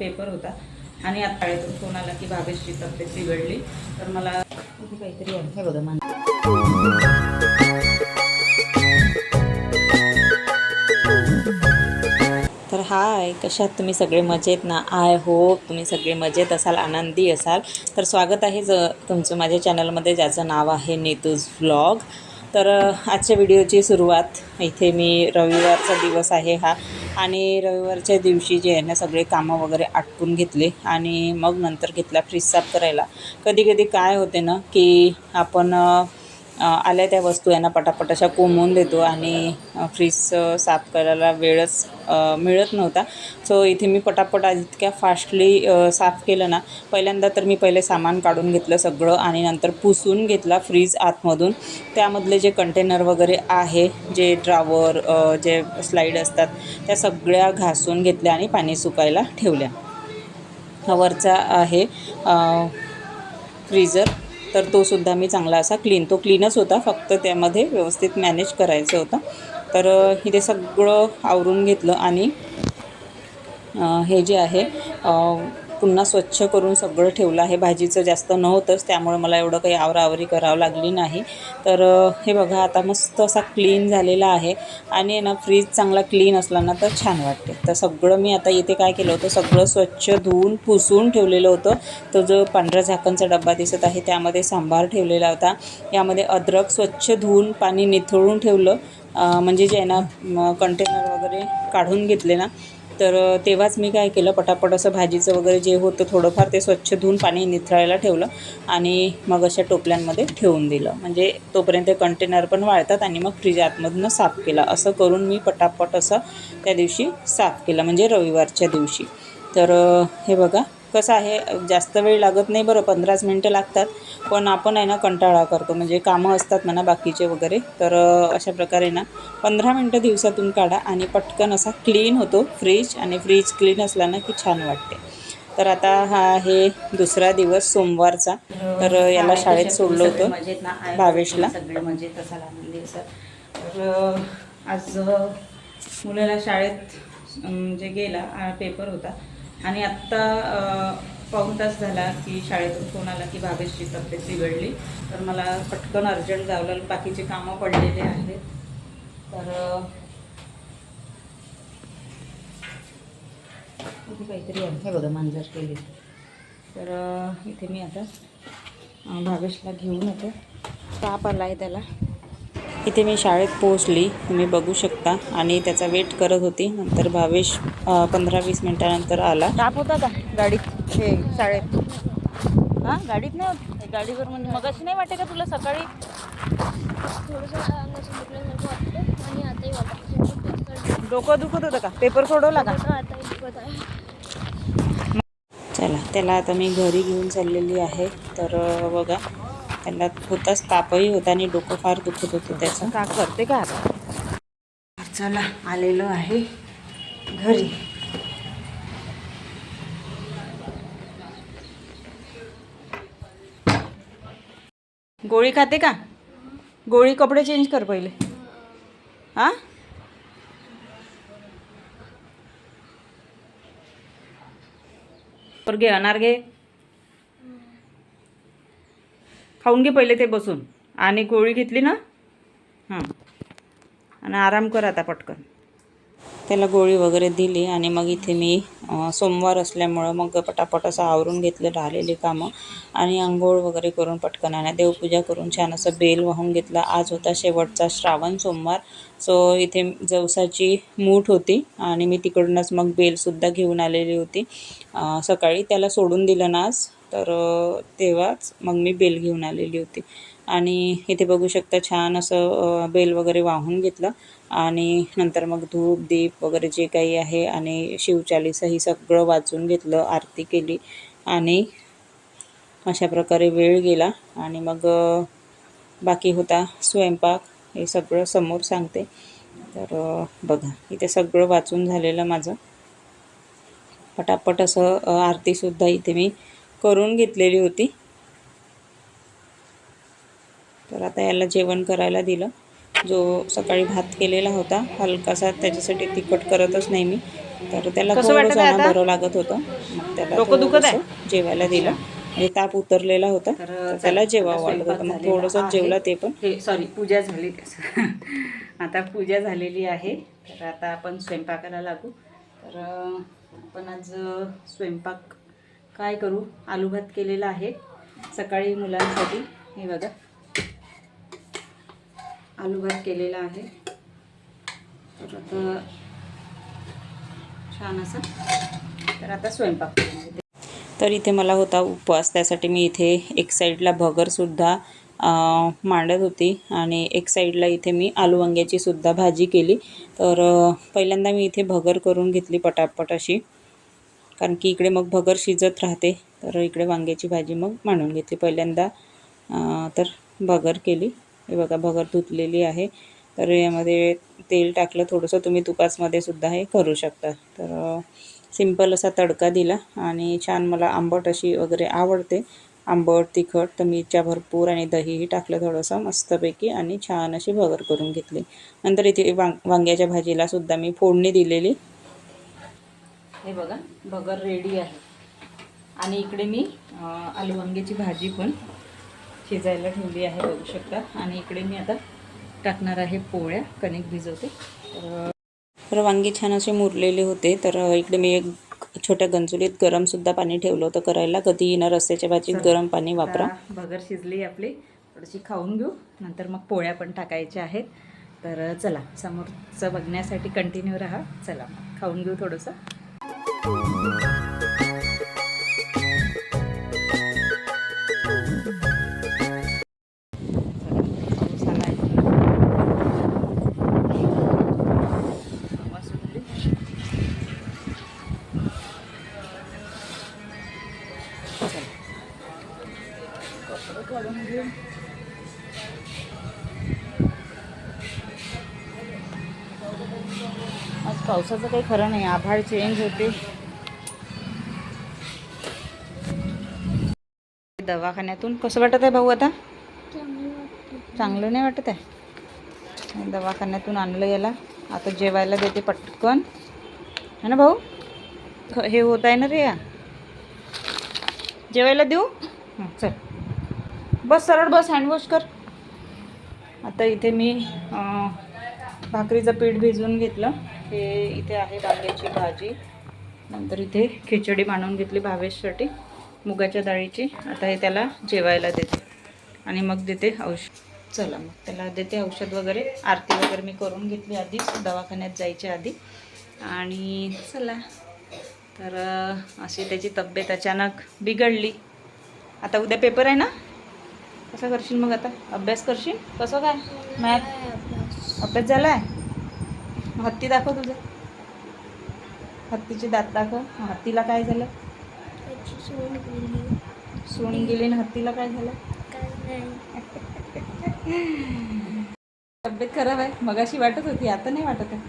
Paper होता. आणि आता शाळेतून फोन आला की भावेशची तब्येत बिघडली तर मला काहीतरी आहे. बघा मान तर हाय कशात तुम्ही सगळे मजेत ना? आय होप तुम्ही सगळे मजेत असाल आनंदी असाल. तर स्वागत आहे ज तुमचं माझ्या चॅनलमध्ये ज्याचं नाव आहे नेतूज व्लॉग तर आजच्या व्हिडिओची सुरुवात. इथे मी रविवारचा दिवस आहे हा. आणि रविवारच्या दिवशी जे आहे ना सगळे कामं वगैरे आटपून घेतले आणि मग नंतर घेतला फ्रीज साफ करायला. कधी कधी काय होते ना की आपण आल्या त्या वस्तू यांना पटापट अशा कोंबून देतो आणि फ्रीज साफ करायला वेळच मिळत नव्हता. सो इथे मी पटापट आज इतक्या फास्टली साफ केलं ना पहिल्यांदा तर मी पहिले सामान काढून घेतलं सगळं आणि नंतर पुसून घेतला फ्रीज आतमधून. त्यामधले जे कंटेनर वगैरे आहे जे ड्रावर जे स्लाईड असतात त्या सगळ्या घासून घेतल्या आणि पाणी सुकायला ठेवल्या. वरचा आहे फ्रीजर तर तो सुद्धा मी चांगला असा क्लीन तो क्लीनच होता. फक्त त्यामध्ये व्यवस्थित मॅनेज करायचं होतं. तर इथे सगळं आवरून घेतलं आणि हे जे आहे पुन्हा स्वच्छ करून सगळं ठेवलं आहे. भाजीचं जास्त नव्हतंच त्यामुळे मला एवढं काही आवराआवरी करावं लागली नाही. तर हे बघा आता मस्त असा क्लीन झालेला आहे. आणि ना फ्रीज चांगला क्लीन असला ना तर छान वाटते. तर सगळं मी आता इथे काय केलं होतं सगळं स्वच्छ धुवून पुसून ठेवलेलं होतं. तो जो पांढऱ्या झाकणचा डब्बा दिसत आहे त्यामध्ये सांबार ठेवलेला होता. यामध्ये अद्रक स्वच्छ धुवून पाणी निथळून ठेवलं. म्हणजे जे आहे ना कंटेनर वगैरे काढून घेतले ना तर तेव्हाच मी काय केलं पटापट असं भाजीचं वगैरे जे होतं थोडंफार ते स्वच्छ धुवून पाणी निथळायला ठेवलं आणि मग अशा टोपल्यांमध्ये ठेवून दिलं. म्हणजे तोपर्यंत कंटेनर पण वाळतात आणि मग फ्रीज आतमधनं साफ केला. असं करून मी पटापट असं त्या दिवशी साफ केलं म्हणजे रविवारच्या दिवशी. तर हे बघा कसं आहे जास्त वेळ लागत नाही बरं पंधराच मिनटं लागतात. पण आपण आहे ना कंटाळा करतो. म्हणजे कामं असतात म्हणा बाकीचे वगैरे. तर अशा प्रकारे ना पंधरा मिनटं दिवसातून काढा आणि पटकन असा क्लीन होतो फ्रीज आणि फ्रीज क्लीन असला ना की छान वाटते. तर आता हा आहे दुसरा दिवस सोमवारचा. तर अ, याला शाळेत सोडलं होतं भावेशला. सगळे मजेत आनंदी तर आज मुलाला शाळेत अं, जे गेला पेपर होता. आणि आत्ता पाऊन पाऊण तास झाला की शाळेतून फोन आला की भावेशची तब्येत बिघडली. तर मला पटकन अर्जंट जावं लागलं बाकीचे कामं पडलेले आहेत. तर इथे काहीतरी आहे? हे बघा मांजर केली. तर इथे मी आता भावेशला घेऊन येते. ताप आला आहे त्याला. इथे मी शाळेत पोहोचली. तुम्ही बघू शकता. आणि त्याचा वेट करत होती. नंतर भावेश पंधरा वीस मिनटानंतर आला. ताप होता का? गाडीत? हे शाळेत. हां? गाडीत नाही होत? गाडीवर म्हणजे मग अशी नाही वाटे का तुला सकाळी? असं डोकं दुखत होतं का? पेपर सोडवला का? आता दुखत आहे. चला त्याला आता मी घरी घेऊन चाललेली आहे. तर बघा. त्याला होताच तापही होता आणि डोकं फार दुखत होतं त्याचं. का करते का आता? चला आलेलो आहे घरी. गोळी खाते का? गोळी कपडे चेंज कर पहिले. हां? पर घे अनार घे खाऊन घे पहिले ते बसून. आणि गोळी घेतली ना? हां. आणि आराम कर आता पटकन. त्याला गोळी वगैरे दिली आणि मग इथे मी सोमवार असल्यामुळं मग पटापट असं आवरून घेतलं राहिलेली कामं. आणि आंघोळ वगैरे करून पटकन आणि देवपूजा करून छान असं बेल वाहून घेतला. आज होता शेवटचा श्रावण सोमवार. सो इथे जवसाची मूठ होती आणि मी तिकडूनच मग बेलसुद्धा घेऊन आलेली होती. सकाळी त्याला सोडून दिलं ना आज. तर तेव्हाच मग मी बेल घेऊन आलेली होती. आणि इथे बघू शकता छान असं बेल वगैरे वाहून घेतलं. आणि नंतर मग धूप दीप वगैरे जे काही आहे आणि शिवचालीसा ही सगळं वाचून घेतलं आरती केली. आणि अशा प्रकारे वेळ गेला. आणि मग बाकी होता स्वयंपाक. हे सगळं समोर सांगते. तर बघा इथे सगळं वाचून झालेलं माझं. पटापट असं आरतीसुद्धा इथे मी करून घेतलेली होती. तर आता याला जेवण करायला दिलं. जो सकाळी भात केलेला होता हलकासा त्याच्यासाठी तिखट करतच नाही मी. तर त्याला? बरं लागत होतं. मग त्याला जेवायला दिलं. म्हणजे ताप उतरलेला होता. तर त्याला जेवा वाटत होतं. मग थोडंसं जेवला ते पण. हे सॉरी पूजा झाली. आता पूजा झालेली आहे. तर आता आपण स्वयंपाकाला लागू. तर आपण आज स्वयंपाक काय करू? आलू भात केलेला आहे सकाळी मुलांसाठी. हे बघा. आलू भात केलेला आहे. तर आता छान असं. तर आता स्वयंपाक तर इथे मला होता उपवास. त्यासाठी मी इथे एक साईडला भगरसुद्धा मांडत होती आणि एक साईडला इथे मी आलू वांग्याची सुद्धा भाजी केली. तर पहिल्यांदा मी इथे भगर करून घेतली पटापट अशी. कारण की इकडे मग भगर शिजत राहते तर इकडे वांग्याची भाजी मग मांडून घेतली. पहिल्यांदा तर भगर केली. हे बघा भगर धुतलेली आहे. तर यामध्ये तेल टाकलं थोडंसं तुम्ही तुपासमध्ये सुद्धा हे करू शकता. तर सिंपल सिंपल असा तडका दिला आणि छान मला आंबट अशी वगैरे आवडते. आंबट तिखट तर मिरच्या भरपूर आणि दहीही टाकलं थोडंसं मस्तपैकी आणि छान अशी भगर करून घेतली. नंतर इथे वांग वांग्याच्या भाजीला सुद्धा मी फोडणी दिलेली. हे बघा बगर रेडी आहे. आणि इकडे मी आलू वांग्याची भाजी पण शिजायला ठेवली आहे बघू शकता. आणि इकडे मी आता टाकणार आहे पोळ्या कणिक भिजवते. तर वांगी छान असे मुरलेले होते. तर इकडे मी एक छोट्या गंजुलीत गरमसुद्धा पाणी ठेवलं होतं करायला. कधी ना रस्त्याच्या भाजीत गरम पाणी वापरा. भगर शिजली आपली. थोडीशी खाऊन घेऊ. नंतर मग पोळ्या पण टाकायच्या आहेत. तर चला समोरचं बघण्यासाठी कंटिन्यू राहा. चला खाऊन घेऊ थोडंसं. Ooh. पावसाचं काही खरं नाही. आभाळ चेंज होते. दवाखान्यातून कसं वाटत आहे भाऊ आता? चांगलं नाही वाटत आहे? दवाखान्यातून आणलं याला. आता जेवायला देते पटकन. है ना भाऊ? हे होत आहे ना रे या जेवायला देऊ? चल. बस सरळ बस हँडवॉश कर. आता इथे मी भाकरीचं पीठ भिजवून घेतलं. हे इथे आहे वांग्याची भाजी. नंतर इथे खिचडी मांडून घेतली भावेशसाठी मुगाच्या डाळीची. आता हे त्याला जेवायला देते आणि मग देते औषध. चला मग त्याला देते औषध वगैरे. आरती वगैरे मी करून घेतली आधीच दवाखान्यात जायच्या आधी. आणि चला. तर अशी त्याची तब्येत अचानक बिघडली. आता उद्या पेपर आहे ना? कसं करशील मग आता? अभ्यास करशील? कसं काय? मॅथ? अभ्यास झाला आहे हत्ती दाखव तुझं. हत्तीचे दात दाखव. हत्तीला काय झालं? सोडून गेली. ना हत्तीला काय झालं? तब्येत खराब आहे? मगाशी वाटत होती आता नाही वाटत आहे.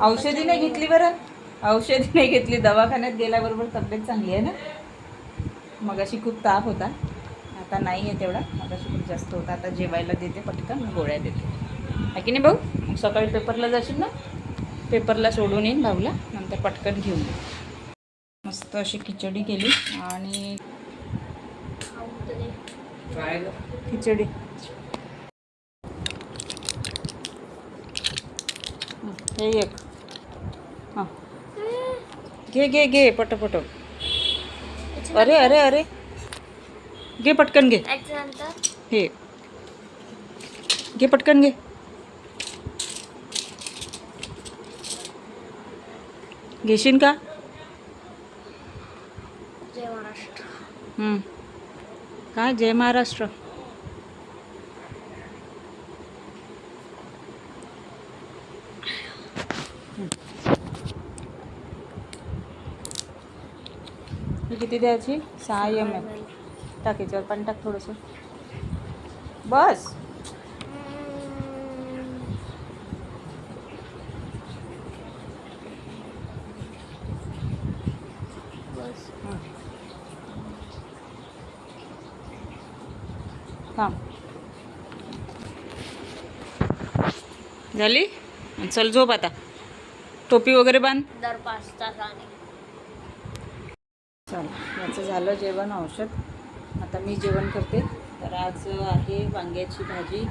औषधी नाही. घेतली बरं? औषधी नाही घेतली दवाखान्यात गेल्याबरोबर तब्येत चांगली आहे ना? मगाशी खूप ताप होता. आता नाही आहे तेवढा. मगाशी खूप जास्त होता. आता जेवायला देते पटकन गोळ्या देते. आहे की नाही भाऊ? मग सकाळी पेपरला जाशील ना? पेपरला सोडून येईन भाऊला नंतर पटकन घेऊन मस्त अशी खिचडी केली आणि खिचडी. हं, हे एक. हां. घे घे घे पटपट. अरे अरे अरे. घे पटकन घे. हे. घे पटकन घे. घेशील का? जय महाराष्ट्र. काय जय महाराष्ट्र. किती द्यायची? सहा एम एम टाक याच्यावर पाणी टाक थोडंसं. बस. थांब. झाली? चल झोप आता. टोपी वगैरे बांध. दर पाच तासाने. चला याचं झालं जेवण औषध. आता मी जेवण करते. तर आज आहे वांग्याची भाजी.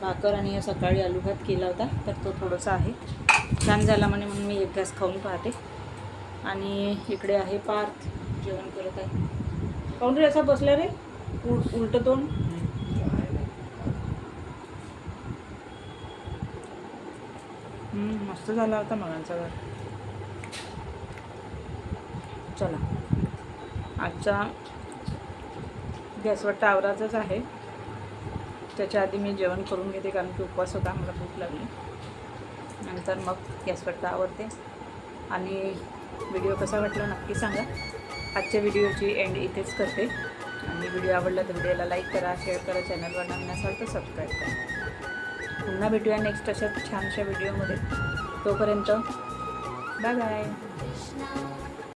भाकर आणि सकाळी आलू भात केला होता तर तो थोडासा आहे. छान झाला म्हणे म्हणून मी एक घास खाऊन पाहते. आणि इकडे आहे पार्थ. जेवण करत आहे. काऊन रे असा बसला रे. उल उलटं तोंड. मस्त झाला होता मगांचा घर. चला. आजचा गॅसवर टावराचाच आहे. त्याच्या आधी मी जेवण करून घेते कारण की उपवास होता मला भूक लागली. नंतर मग गॅसवर आवडते आणि व्हिडिओ कसा वाटला नक्की सांगा. आजच्या व्हिडिओची एंड इथेच करते. आणि व्हिडिओ आवडला तर व्हिडिओला लाईक करा शेअर करा चॅनलवर नवीन असाल तर सबस्क्राईब करा. पुन्हा भेटूया नेक्स्ट अशा छानशा व्हिडिओमध्ये तोपर्यंत बाय बाय कृष्णा